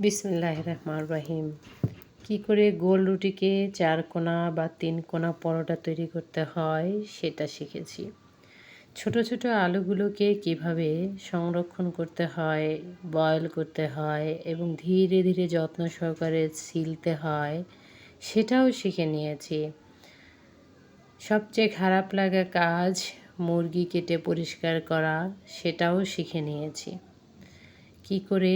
বিসমুল্লাহ রহমান রহিম কি করে গোল রুটিকে চার কোনা বা তিন কোনা পরোটা তৈরি করতে হয় সেটা শিখেছি। ছোট ছোট আলুগুলোকে কীভাবে সংরক্ষণ করতে হয়, বয়েল করতে হয় এবং ধীরে ধীরে যত্ন সহকারে ছিলতে হয় সেটাও শিখে নিয়েছি। সবচেয়ে খারাপ লাগা কাজ মুরগি কেটে পরিষ্কার করা সেটাও শিখে নিয়েছি। কি করে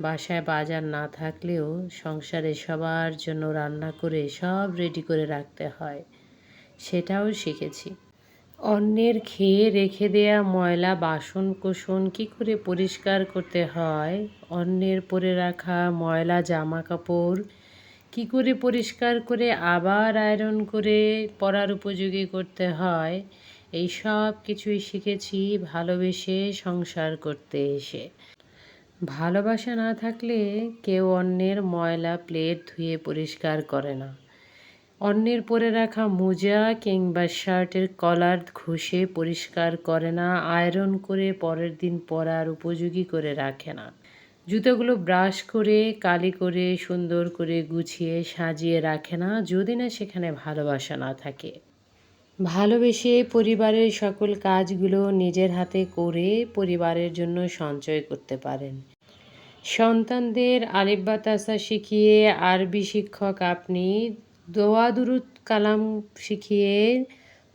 বাসায় বাজার না থাকলেও সংসারে সবার জন্য রান্না করে সব রেডি করে রাখতে হয়। সেটাও শিখেছি। অন্যের খেয়ে রেখে দেয়া ময়লা বাসন কোসন কী করে পরিষ্কার করতে হয়? অন্যের পরে রাখা ময়লা জামা কাপড় কী করে পরিষ্কার করে আবার আয়রন করে পরার উপযোগী করতে হয়? এই সব কিছুই শিখেছি ভালোবেসে সংসার করতে এসে। ভালোবাসা না থাকলে কেউ অন্যের ময়লা প্লেট ধুয়ে পরিষ্কার করে না। অন্যের পরে রাখা মোজা কিংবা শার্টের কলার ঘষে পরিষ্কার করে না, আয়রন করে পরের দিন পরার উপযোগী করে রাখে না। জুতোগুলো ব্রাশ করে, কালি করে, সুন্দর করে গুছিয়ে সাজিয়ে রাখে না, যদি না সেখানে ভালোবাসা না থাকে। ভালোবেসে পরিবারের সকল কাজগুলো নিজের হাতে করে পরিবারের জন্য সঞ্চয় করতে পারেন। সন্তানদের তাসা শিখিয়ে আরবি শিক্ষক আপনি, দোয়া দুরুদ কালাম শিখিয়ে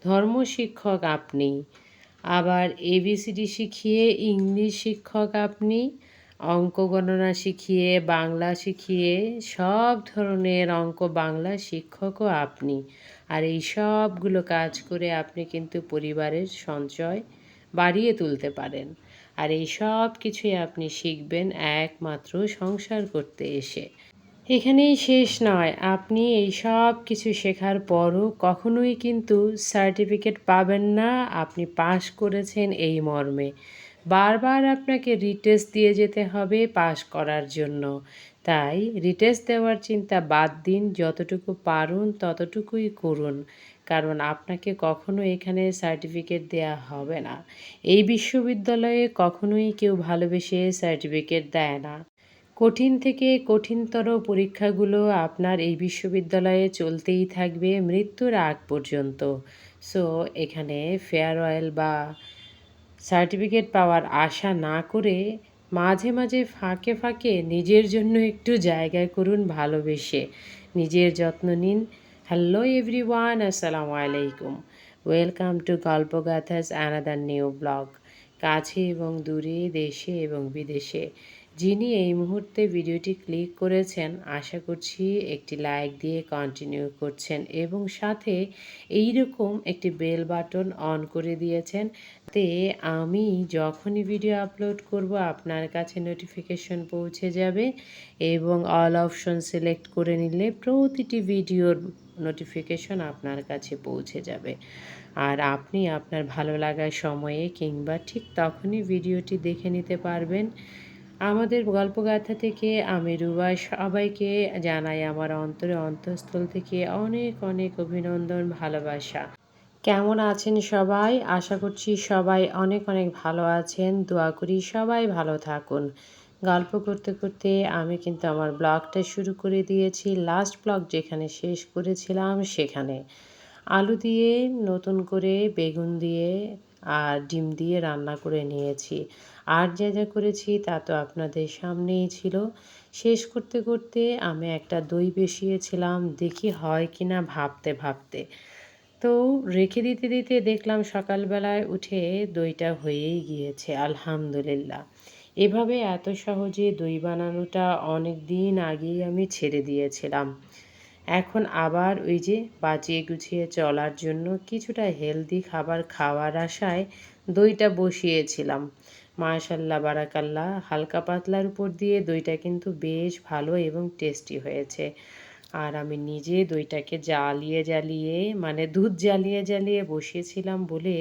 ধর্ম শিক্ষক আপনি, আবার এবিসিডি শিখিয়ে ইংলিশ শিক্ষক আপনি, অঙ্ক গণনা শিখিয়ে বাংলা শিখিয়ে সব ধরনের অঙ্ক বাংলা শিক্ষকও আপনি। আর এই সবগুলো কাজ করে আপনি কিন্তু পরিবারের সঞ্চয় বাড়িয়ে তুলতে পারেন। আর এই সব কিছুই আপনি শিখবেন একমাত্র সংসার করতে এসে। এখানেই শেষ নয়, আপনি এই সব কিছু শেখার পরও কখনোই কিন্তু সার্টিফিকেট পাবেন না, আপনি পাশ করেছেন এই মর্মে। বারবার আপনাকে রিটেস্ট দিয়ে যেতে হবে পাশ করার জন্য। তাই রিটেস্ট দেওয়ার চিন্তা বাদ দিন, যতটুকু পারুন ততটুকুই করুন। কারণ আপনাকে কখনো এখানে সার্টিফিকেট দেয়া হবে না। এই বিশ্ববিদ্যালয়ে কখনোই কেউ ভালোবেসে সার্টিফিকেট দেয় না। কঠিন থেকে কঠিনতর পরীক্ষাগুলো আপনার এই বিশ্ববিদ্যালয়ে চলতেই থাকবে মৃত্যুর আগ পর্যন্ত। সো এখানে ফেয়ারওয়েল বা সার্টিফিকেট পাওয়ার আশা না করে মাঝে মাঝে ফাঁকে ফাঁকে নিজের জন্য একটু জায়গায় করুন ভালোবেসে। নিজের যত্ন নিন। হ্যালো এভরিওয়ান আসসালামু আলাইকুম ওয়েলকাম টু গল্পগাথাস অ্যানাদার নিউ ব্লগ কাছে এবং দূরে, দেশে এবং বিদেশে। যিনি এই মুহূর্তে ভিডিওটি ক্লিক করেছেন, আশা করছি একটি লাইক দিয়ে কন্টিনিউ করছেন এবং সাথে এই রকম একটি বেল বাটন অন করে দিয়েছেন। তে আমি যখনই ভিডিও আপলোড করব, আপনার কাছে নোটিফিকেশন পৌঁছে যাবে এবং অল অপশন সিলেক্ট করে নিলে প্রতিটি ভিডিওর নোটিফিকেশন আপনার কাছে পৌঁছে যাবে। আর আপনি আপনার ভালো লাগার সময়ে কিংবা ঠিক তখনই ভিডিওটি দেখে নিতে পারবেন। আমাদের গল্পগাথা থেকে আমি রুবাই সবাইকে জানাই আমার অন্তরে অন্তঃস্থল থেকে অনেক অনেক অভিনন্দন, ভালোবাসা। কেমন আছেন সবাই? আশা করছি সবাই অনেক অনেক ভালো আছেন। দোয়া করি সবাই ভালো থাকুন। গল্প করতে করতে আমি কিন্তু আমার ব্লগটা শুরু করে দিয়েছি। লাস্ট ব্লগ যেখানে শেষ করেছিলাম সেখানে। আলু দিয়ে নতুন করে বেগুন দিয়ে আর ডিম দিয়ে রান্না করে নিয়েছি। আর যা যা করেছি তা তো আপনাদের সামনেই ছিল। শেষ করতে করতে আমি একটা দই বসিয়েছিলাম, দেখি হয় কি না ভাবতে ভাবতে। তো রেখে দিতে দিতে দেখলাম সকালবেলায় উঠে দইটা হয়েই গিয়েছে, আলহামদুলিল্লাহ। এভাবে এত সহজে দই বানানোটা অনেক দিন আগেই আমি ছেড়ে দিয়েছিলাম। এখন আবার ওই যে বাঁচিয়ে গুছিয়ে চলার জন্য কিছুটা হেলদি খাবার খাওয়ার আশায় দইটা বসিয়েছিলাম। মাশাল্লাহ বারাকাল্লা হালকা পাতলার উপর দিয়ে দইটা কিন্তু বেশ ভালো এবং টেস্টি হয়েছে। আর আমি নিজে দইটাকে জ্বালিয়ে জ্বালিয়ে মানে দুধ জ্বালিয়ে জ্বালিয়ে বসিয়েছিলাম বলে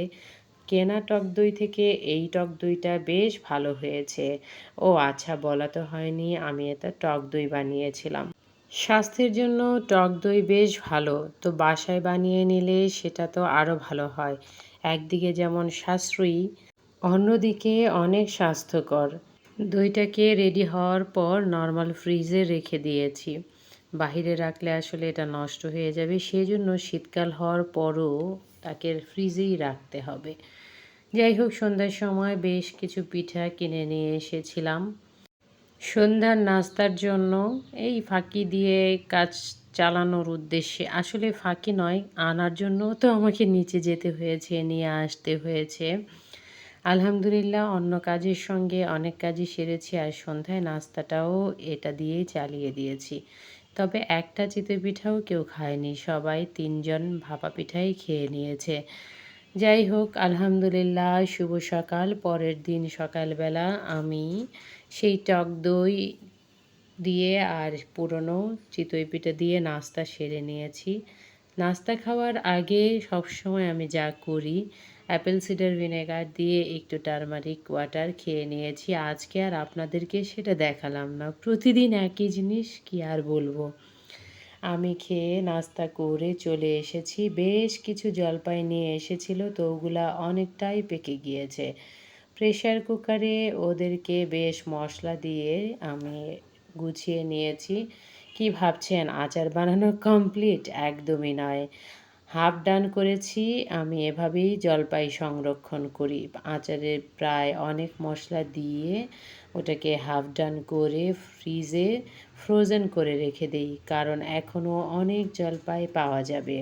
কেনা টক দই থেকে এই টক দইটা বেশ ভালো হয়েছে। ও আচ্ছা বলা তো হয়নি, আমি এটা টক দই বানিয়েছিলাম। স্বাস্থ্যের জন্য টক দই বেশ ভালো, তো বাসায় বানিয়ে নিলে সেটা তো আরও ভালো হয়। একদিকে যেমন সাশ্রয়ী, অন্যদিকে অনেক স্বাস্থ্যকর। দইটাকে রেডি হওয়ার পর নর্মাল ফ্রিজে রেখে দিয়েছি। বাহিরে রাখলে আসলে এটা নষ্ট হয়ে যাবে। সেই জন্য শীতকাল হওয়ার পরও তাকে ফ্রিজেই রাখতে হবে। যাই হোক, সন্ধ্যার সময় বেশ কিছু পিঠা কিনে নিয়ে এসেছিলাম। সন্ধ্যার নাস্তার জন্য এই ফাঁকি দিয়ে কাজ চালানোর উদ্দেশ্যে। আসলে ফাঁকি নয়, আনার জন্য তো আমাকে নিচে যেতে হয়েছে, নিয়ে আসতে হয়েছে। আলহামদুলিল্লাহ, অন্য কাজের সঙ্গে অনেক কাজই সেরেছি আর সন্ধ্যায় নাস্তাটাও এটা দিয়েই চালিয়ে দিয়েছি। তবে একটা চিতে পিঠাও কেউ খায়নি। সবাই তিনজন ভাপা পিঠাই খেয়ে নিয়েছে। যাই হোক, আলহামদুলিল্লাহ, শুভ সকাল। পরের দিন সকালবেলা আমি সেই টক দই দিয়ে আর পুরনো চিতই পিঠা দিয়ে নাস্তা সেরে নিয়েছি। নাস্তা খাওয়ার আগে সবসময় আমি যা করি অ্যাপেল সিডার ভিনেগার দিয়ে একটু টারমারিক ওয়াটার খেয়ে নিয়েছি। আজকে আর আপনাদেরকে সেটা দেখালাম না। প্রতিদিন একই জিনিস কি আর বলব? আমি খেয়ে নাস্তা করে চলে এসেছি। বেশ কিছু জলপাই নিয়ে এসেছিল, তো ওগুলা অনেকটাই পেকে গিয়েছে। প্রেশার কুকারে ওদেরকে বেশ মশলা দিয়ে আমি গুছিয়ে নিয়েছি। কি ভাবছেন? আচার বানানো কমপ্লিট? একদমই নয়। হাফ ডান করেছি, আমি এভাবেই জলপাই সংরক্ষণ করি। আচারে প্রায় অনেক মশলা দিয়ে ওটাকে হাফ ডান করে ফ্রিজে ফ্রোজেন করে রেখে দিই, কারণ এখনও অনেক জলপাই পাওয়া যাবে।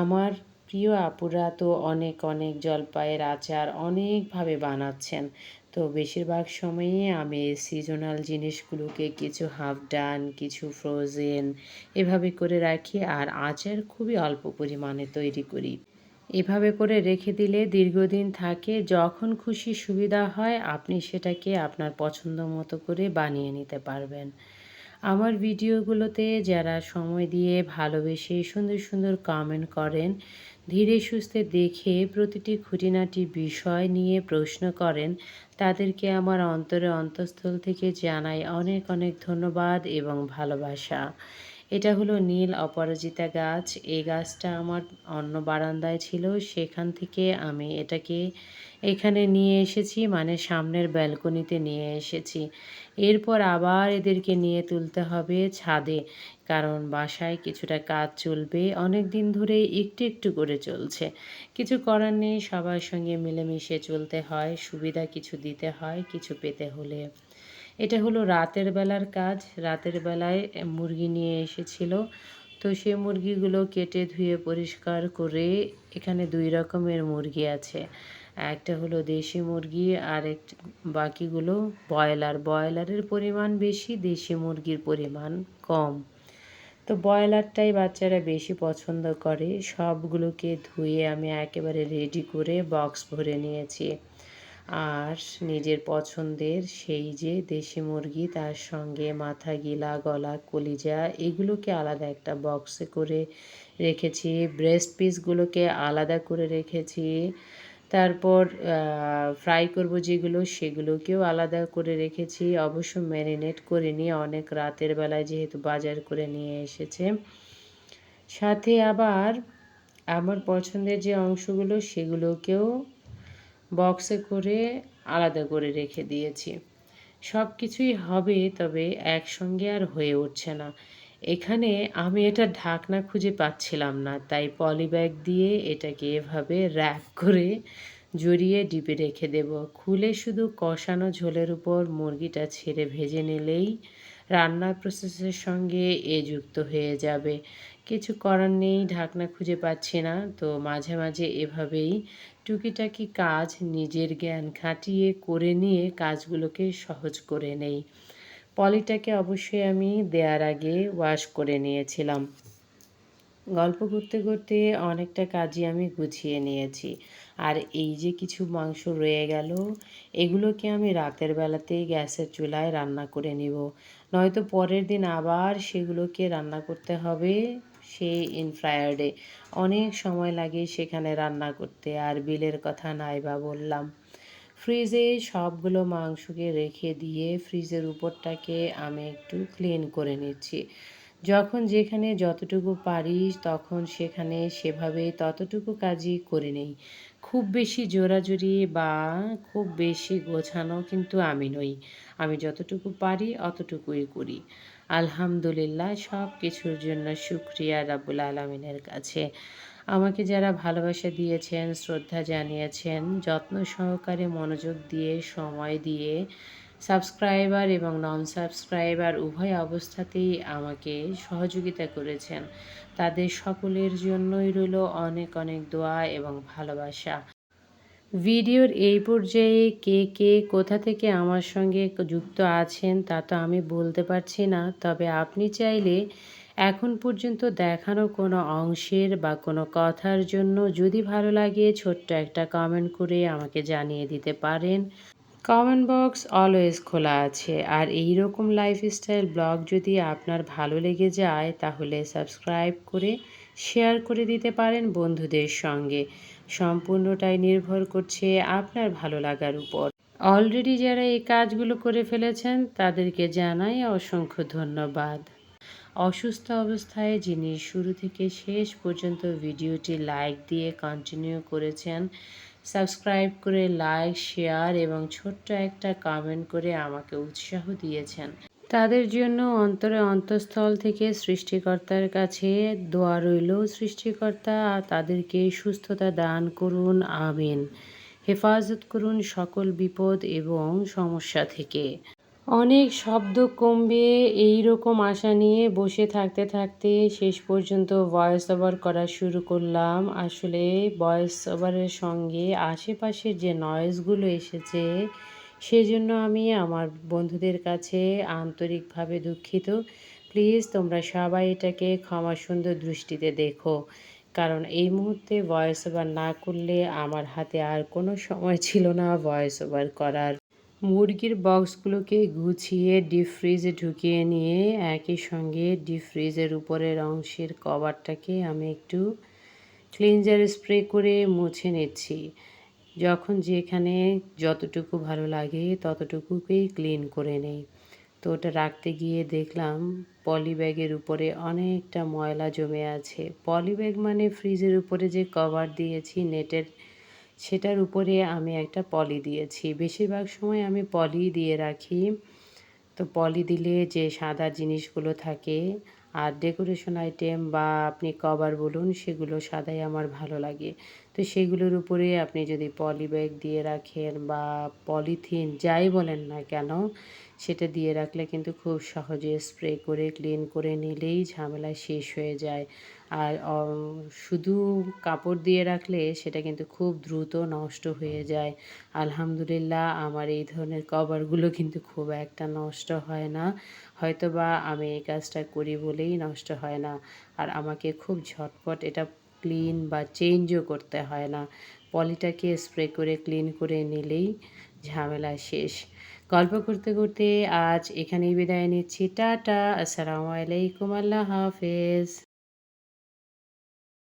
আমার প্রিয় আপুরা তো অনেক অনেক জলপাইয়ের আচার অনেকভাবে বানাচ্ছেন। তো বেশিরভাগ সময়ে আমি সিজনাল জিনিসগুলোকে কিছু হাফ ডান কিছু ফ্রোজেন এভাবে করে রাখি আর আচার খুবই অল্প পরিমাণে তৈরি করি। এভাবে করে রেখে দিলে দীর্ঘদিন থাকে, যখন খুশি সুবিধা হয় আপনি সেটাকে আপনার পছন্দ মতো করে বানিয়ে নিতে পারবেন। আমার ভিডিওগুলোতে যারা সময় দিয়ে ভালোবেসে সুন্দর সুন্দর কমেন্ট করেন, ধীরে সুস্থে দেখে প্রতিটি খুঁটিনাটি বিষয় নিয়ে প্রশ্ন করেন, তাদেরকে আমার অন্তরে অন্তঃস্থল থেকে জানাই অনেক অনেক ধন্যবাদ এবং ভালোবাসা। এটা হলো নীল অপরাজিতা গাছ। এই গাছটা আমার অন্য বারান্দায় ছিল, সেখান থেকে আমি এটাকে এখানে নিয়ে এসেছি মানে সামনের ব্যালকনিতে নিয়ে এসেছি। এরপর আবার এদেরকে নিয়ে তুলতে হবে ছাদে, কারণ বাসায় কিছুটা কাজ চলবে। অনেক দিন ধরে একটু একটু করে চলছে। কিছু করার নেই, সবার সঙ্গে মিলেমিশে চলতে হয়, সুবিধা কিছু দিতে হয়, কিছু পেতে হলে। এটা হলো রাতের বেলার কাজ। রাতের বেলায় মুরগি নিয়ে এসেছিল। তো সে মুরগিগুলো কেটে ধুয়ে পরিষ্কার করে এখানে দুই রকমের মুরগি আছে। একটা হলো দেশি মুরগি আর এক বাকিগুলো ব্রয়লার। ব্রয়লারের পরিমাণ বেশি, দেশি মুরগির পরিমাণ কম। তো ব্রয়লারটাই বাচ্চারা বেশি পছন্দ করে। সবগুলোকে ধুয়ে আমি একেবারে রেডি করে বক্স ভরে নিয়েছি। আর নিজের পছন্দের সেই যে দেশি মুরগি, তার সঙ্গে মাথা গিলা, গলা, কলিজা, এগুলোকে আলাদা একটা বক্সে করে রেখেছি। ব্রেস্ট পিসগুলোকে আলাদা করে রেখেছি। তারপর ফ্রাই করব যেগুলো, সেগুলোকেও আলাদা করে রেখেছি। অবশ্য ম্যারিনেট করে নিয়ে অনেক রাতের বেলায় যেহেতু বাজার করে নিয়ে এসেছে। সাথে আবার আমার পছন্দের যে অংশগুলো, সেগুলোকেও বক্সে করে আলাদা করে রেখে দিয়েছি। সব কিছুই হবে, তবে একসঙ্গে আর হয়ে উঠছে না। এখানে আমি এটা ঢাকনা খুঁজে পাচ্ছিলাম না, তাই পলিব্যাগ দিয়ে এটাকে এভাবে র্যাপ করে জড়িয়ে ডিপে রেখে দেব। খুলে শুধু কষানো ঝোলের উপর মুরগিটা ছেড়ে ভেজে নিলেই রান্নার প্রসেসের সঙ্গে এ যুক্ত হয়ে যাবে। কিছু করার নেই, ঢাকনা খুঁজে পাচ্ছি না, তো মাঝে মাঝে এভাবেই টুকিটাকি কাজ নিজের জ্ঞান খাটিয়ে করে নিয়ে কাজগুলোকে সহজ করে নেই। পলিটাকে অবশ্যই আমি দেওয়ার আগে ওয়াশ করে নিয়েছিলাম। গল্প করতে করতে অনেকটা কাজই আমি গুছিয়ে নিয়েছি। আর এই যে কিছু মাংস রয়ে গেল, এগুলোকে আমি রাতের বেলাতেই গ্যাসের চুলায় রান্না করে নিব। নয়তো পরের দিন আবার সেগুলোকে রান্না করতে হবে। সেই ইনফ্রায়ার্ডে অনেক সময় লাগে সেখানে রান্না করতে, আর বিলের কথা নাই বা বললাম। ফ্রিজে সবগুলো মাংসকে রেখে দিয়ে ফ্রিজের উপরটাকে আমি একটু ক্লিন করে নিচ্ছি। যখন যেখানে যতটুকু পারি তখন সেখানে সেভাবে ততটুকু কাজই করে নেই। খুব বেশি জোরাজুরি বা খুব বেশি গোছানো কিন্তু আমি নই। আমি যতটুকু পারি অতটুকুই করি। আলহামদুলিল্লাহ, সব কিছুর জন্য শুক্রিয়া রাবুল আলমিনের কাছে। আমাকে যারা ভালোবাসা দিয়েছেন, শ্রদ্ধা জানিয়েছেন, যত্ন সহকারে মনোযোগ দিয়ে, সময় দিয়ে সাবস্ক্রাইবার এবং নন সাবস্ক্রাইবার উভয় অবস্থাতেই আমাকে সহযোগিতা করেছেন। তাদের সকলের জন্যই রইল অনেক অনেক দোয়া এবং ভালোবাসা। ভিডিওর এই পর্যায়ে কে কে কোথা থেকে আমার সঙ্গে যুক্ত আছেন তা তো আমি বলতে পারছি না। তবে আপনি চাইলে এখন পর্যন্ত দেখানো কোনো অংশের বা কোনো কথার জন্য যদি ভালো লাগে ছোট্ট একটা কমেন্ট করে আমাকে জানিয়ে দিতে পারেন। কমেন্ট বক্স অলওয়েজ খোলা আছে। আর এই রকম লাইফস্টাইল ব্লগ যদি আপনার ভালো লেগে যায় তাহলে সাবস্ক্রাইব করে শেয়ার করে দিতে পারেন বন্ধুদের সঙ্গে। সম্পূর্ণটাই নির্ভর করছে আপনার ভালো লাগার উপর। অলরেডি যারা এই কাজগুলো করে ফেলেছেন, তাদেরকে জানাই অসংখ্য ধন্যবাদ। অসুস্থ অবস্থায় যিনি শুরু থেকে শেষ পর্যন্ত ভিডিওটি লাইক দিয়ে কন্টিনিউ করেছেন, সাবস্ক্রাইব করে লাইক, শেয়ার এবং ছোট্ট একটা কমেন্ট করে আমাকে উৎসাহ দিয়েছেন। তাদের জন্য অন্তরে অন্তঃস্থল থেকে সৃষ্টিকর্তার কাছে দোয়া রইল। সৃষ্টিকর্তা, তাদেরকে সুস্থতা দান করুন। আমিন। হেফাজত করুন সকল বিপদ এবং সমস্যা থেকে। অনেক শব্দ কমবে। এই রকম আশা নিয়ে বসে থাকতে থাকতে শেষ পর্যন্ত ভয়েস ওভার করা শুরু করলাম। আসলে ভয়েস ওভারের সঙ্গে আশেপাশের যে নয়েজগুলো এসেছে সেজন্য আমি আমার বন্ধুদের কাছে আন্তরিকভাবে দুঃখিত। প্লিজ তোমরা সবাই এটাকে ক্ষমা সুন্দর দৃষ্টিতে দেখো। কারণ এই মুহূর্তে ভয়েস ওভার না করলে আমার হাতে আর কোনো সময় ছিল না ভয়েস ওভার করার। মুরগির বক্সগুলোকে গুছিয়ে ডিপ ফ্রিজে ঢুকিয়ে নিয়ে একই সঙ্গে ডিপ ফ্রিজের উপরের অংশের কভারটাকে আমি একটু ক্লিনজার স্প্রে করে মুছে নিচ্ছি। যখন যেখানে যতটুকু ভালো লাগে ততটুকুকেই ক্লিন করে নেই। তো ওটা রাখতে গিয়ে দেখলাম পলি ব্যাগের উপরে অনেকটা ময়লা জমে আছে। পলি ব্যাগ মানে ফ্রিজের উপরে যে কভার দিয়েছি নেটের, সেটার উপরে আমি একটা পলি দিয়েছি। বেশিরভাগ সময় আমি পলি দিয়ে রাখি। তো পলি দিলে যে সাদা জিনিসগুলো থাকে আর ডেকোরেশন আইটেম বা আপনি কভার বলুন, সেগুলো সাদাই আমার ভালো লাগে। তো সেগুলোর উপরে আপনি যদি পলি ব্যাগ দিয়ে রাখেন বা পলিথিন যাই বলেন না কেন, সেটা দিয়ে রাখলে কিন্তু খুব সহজে স্প্রে করে ক্লিন করে নিলেই ঝামেলা শেষ হয়ে যায়। আর শুধু কাপড় দিয়ে রাখলে সেটা কিন্তু খুব দ্রুত নষ্ট হয়ে যায়। আলহামদুলিল্লাহ, আমার এই ধরনের কভারগুলো কিন্তু খুব একটা নষ্ট হয় না। হয়তো বা আমি এই কাজটা করি বলেই নষ্ট হয় না। আর আমাকে খুব ঝটপট এটা ক্লিন বা চেঞ্জও করতে হয় না। পলিটাকে স্প্রে করে ক্লিন করে নিলেই ঝামেলা শেষ। গল্প করতে করতে আজ এখানেই বিদায় নিচ্ছি। টাটা, আসসালামু আলাইকুম, আল্লাহ হাফেজ।